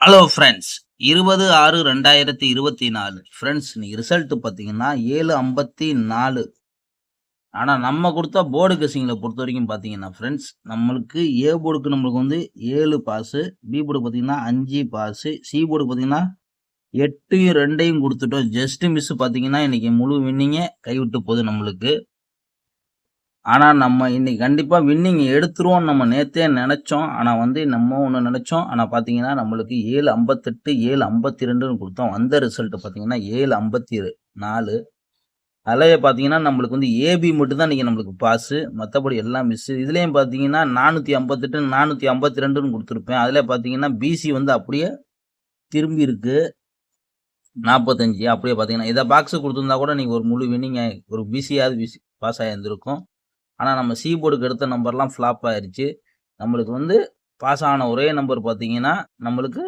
Hello friends இருபது ஆறு ரெண்டாயிரத்தி இருபத்தி நாலு. ஃப்ரெண்ட்ஸ் நீ ரிசல்ட் பார்த்தீங்கன்னா ஏழு ஐம்பத்தி நாலு. ஆனால் நம்ம கொடுத்த போர்டு கசிங்களை பொறுத்த வரைக்கும் பார்த்தீங்கன்னா ஃப்ரெண்ட்ஸ் நம்மளுக்கு ஏ போர்டுக்கு நம்மளுக்கு வந்து ஏழு பாஸு பி போர்டு பார்த்தீங்கன்னா அஞ்சு பாஸு சி போர்டு பார்த்தீங்கன்னா எட்டையும் ரெண்டையும் கொடுத்துட்டோம். ஜஸ்ட் மிஸ் பார்த்தீங்கன்னா இன்னைக்கு முழு வின்னிங்கே கைவிட்டு போகுது நம்மளுக்கு. ஆனால் நம்ம இன்னைக்கு கண்டிப்பாக வின்னிங் எடுத்துருவோம் நம்ம நேற்றே நினச்சோம். ஆனால் வந்து நம்ம ஒன்று நினச்சோம். ஆனால் பார்த்தீங்கன்னா நம்மளுக்கு ஏழு ஐம்பத்தெட்டு ஏழு ஐம்பத்தி ரெண்டுன்னு கொடுத்தோம். அந்த ரிசல்ட் பார்த்தீங்கன்னா ஏழு ஐம்பத்தி நாலு. அதில் பார்த்தீங்கன்னா நம்மளுக்கு வந்து ஏபி மட்டும் தான் இன்றைக்கி நம்மளுக்கு பாஸு மற்றபடி எல்லாம் மிஸ்ஸு இதுலேயும் பார்த்தீங்கன்னா நானூற்றி ஐம்பத்தெட்டு நானூற்றி ஐம்பத்தி ரெண்டுன்னு கொடுத்துருப்பேன் அதில் பார்த்தீங்கன்னா பிசி வந்து அப்படியே திரும்பி இருக்கு. நாற்பத்தஞ்சு அப்படியே பார்த்தீங்கன்னா இதை பாக்ஸு கொடுத்துருந்தா கூட நீங்கள் ஒரு முழு வின்னிங் ஒரு பிசியாவது பிசி பாஸ் ஆகியிருந்திருக்கும் ஆனால் நம்ம சி போர்டுக்கு எடுத்த நம்பர்லாம் ஃப்ளாப் ஆயிடுச்சு நம்மளுக்கு வந்து பாஸ் ஆன ஒரே நம்பர் பார்த்தீங்கன்னா நம்மளுக்கு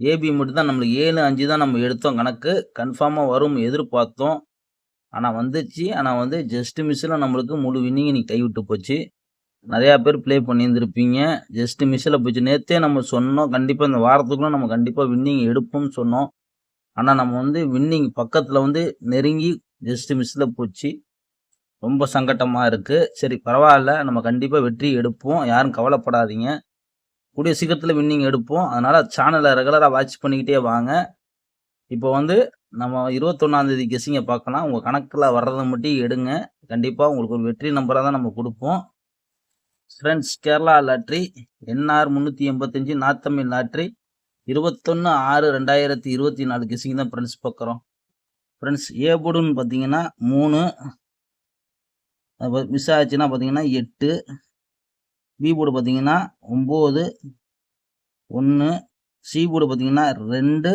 ஏபி மட்டும் தான் நம்மளுக்கு ஏழு அஞ்சு தான் நம்ம எடுத்தோம் கணக்கு. கன்ஃபார்மாக வரும் எதிர்பார்த்தோம். ஆனால் வந்துச்சு. ஆனால் வந்து ஜஸ்ட் மிஸ்ஸில் நம்மளுக்கு முழு வின்னிங் இன்னைக்கு கைவிட்டு போச்சு. நிறையா பேர் ப்ளே பண்ணியிருந்திருப்பீங்க. ஜஸ்ட் மிஸ்ஸில் போச்சு. நேற்றே நம்ம சொன்னோம். கண்டிப்பாக இந்த வாரத்துக்குள்ளே நம்ம கண்டிப்பாக வின்னிங் எடுப்போம்னு சொன்னோம். ஆனால் நம்ம வந்து வின்னிங் பக்கத்தில் வந்து நெருங்கி ஜஸ்ட் மிஸ்ஸில் போச்சு. ரொம்ப சங்கட்டமாக இருக்குது சரி பரவாயில்ல. நம்ம கண்டிப்பாக வெற்றி எடுப்போம். யாரும் கவலைப்படாதீங்க. கூடிய சீக்கிரத்தில் வின்னிங் எடுப்போம். அதனால் சேனலை ரெகுலராக வாட்ச் பண்ணிக்கிட்டே வாங்க. இப்போ வந்து நம்ம இருபத்தொன்னாந்தேதி கெஸிங்க பார்க்கலாம். உங்கள் கணக்கில் வர்றதை மட்டும் எடுங்க. கண்டிப்பாக உங்களுக்கு ஒரு வெற்றி நம்பராக தான் நம்ம கொடுப்போம். ஃப்ரெண்ட்ஸ் கேரளா லாட்ரி என்ஆர் முந்நூற்றி எண்பத்தஞ்சு நாத்தமிழ் லாட்ரி இருபத்தொன்று ஆறு ரெண்டாயிரத்தி இருபத்தி நாலு கெஸிங் தான் ஃப்ரெண்ட்ஸ் பார்க்குறோம். ஃப்ரெண்ட்ஸ் ஏ போர்டுன்னு பார்த்தீங்கன்னா மூணு மிஸ் ஆச்சுன்னா பார்த்தீங்கன்னா எட்டு பி போர்டு பார்த்தீங்கன்னா ஒம்பது ஒன்று சி போர்டு பார்த்தீங்கன்னா ரெண்டு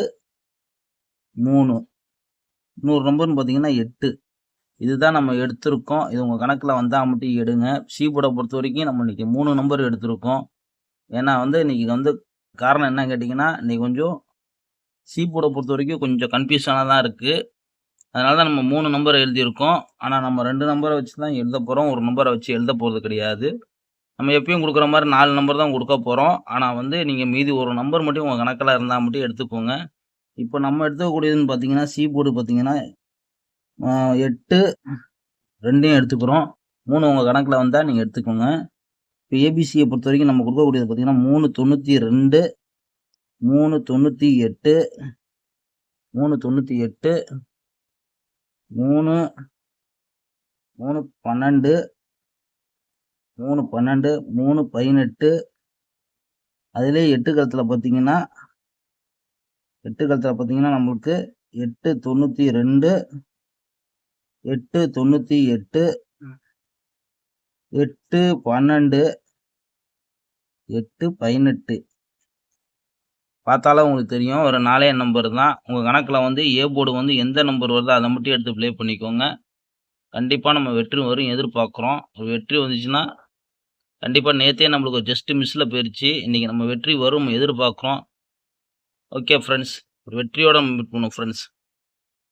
மூணு. நூறு நம்பர்னு பார்த்தீங்கன்னா எட்டு. இதுதான் நம்ம எடுத்திருக்கோம். இது உங்கள் கணக்கில் வந்தால் மட்டும் எடுங்க. சி போர்டை பொறுத்த வரைக்கும் நம்ம இன்றைக்கி மூணு நம்பர் எடுத்திருக்கோம். ஏன்னா வந்து இன்றைக்கி வந்து காரணம் என்ன கேட்டிங்கன்னா இன்றைக்கி கொஞ்சம் சி போர்டை பொறுத்த வரைக்கும் கொஞ்சம் கன்ஃபியூஷனாக தான் இருக்குது அதனால தான் நம்ம மூணு நம்பர் எழுதியிருக்கோம். ஆனால் நம்ம ரெண்டு நம்பரை வச்சு தான் எழுத போகிறோம் ஒரு நம்பரை வச்சு எழுத போகிறது கிடையாது. நம்ம எப்பயும் கொடுக்குற மாதிரி நாலு நம்பர் தான் கொடுக்க போகிறோம் ஆனால் வந்து நீங்கள் மீதி ஒரு நம்பர் மட்டும் உங்கள் கணக்கில் இருந்தால் மட்டும் எடுத்துக்கோங்க. இப்போ நம்ம எடுத்துக்கக்கூடியதுன்னு பார்த்தீங்கன்னா சி போர்டு பார்த்தீங்கன்னா எட்டு ரெண்டையும் எடுத்துக்கிறோம். மூணு உங்கள் கணக்கில் வந்தால் நீங்கள் எடுத்துக்கோங்க. இப்போ ஏபிசியை பொறுத்த வரைக்கும் நம்ம கொடுக்கக்கூடியது பார்த்தீங்கன்னா மூணு தொண்ணூற்றி ரெண்டு மூணு தொண்ணூற்றி எட்டு மூணு தொண்ணூற்றி எட்டு மூணு மூணு பன்னெண்டு மூணு பன்னெண்டு மூணு பதினெட்டு. அதிலே எட்டு கழுத்தில் பார்த்தீங்கன்னா எட்டு கழுத்தில் பார்த்தீங்கன்னா நம்மளுக்கு எட்டு தொண்ணூற்றி ரெண்டு எட்டு தொண்ணூற்றி எட்டு எட்டு பன்னெண்டு எட்டு பதினெட்டு. பார்த்தாலும் உங்களுக்கு தெரியும். ஒரு நாலே நம்பர் தான். உங்கள் கணக்கில் வந்து ஏ போர்டு வந்து எந்த நம்பர் வருதோ அதை மட்டும் எடுத்து ப்ளே பண்ணிக்கோங்க. கண்டிப்பாக நம்ம வெற்றி வரும் எதிர்பார்க்குறோம். ஒரு வெற்றி வந்துச்சுன்னா கண்டிப்பாக நேற்றே நம்மளுக்கு ஒரு ஜஸ்ட்டு மிஸ்ஸில் போயிடுச்சு இன்றைக்கி நம்ம வெற்றி வரும் எதிர்பார்க்குறோம். ஓகே ஃப்ரெண்ட்ஸ் ஒரு வெற்றியோட மீட் பண்ணுவோம் ஃப்ரெண்ட்ஸ்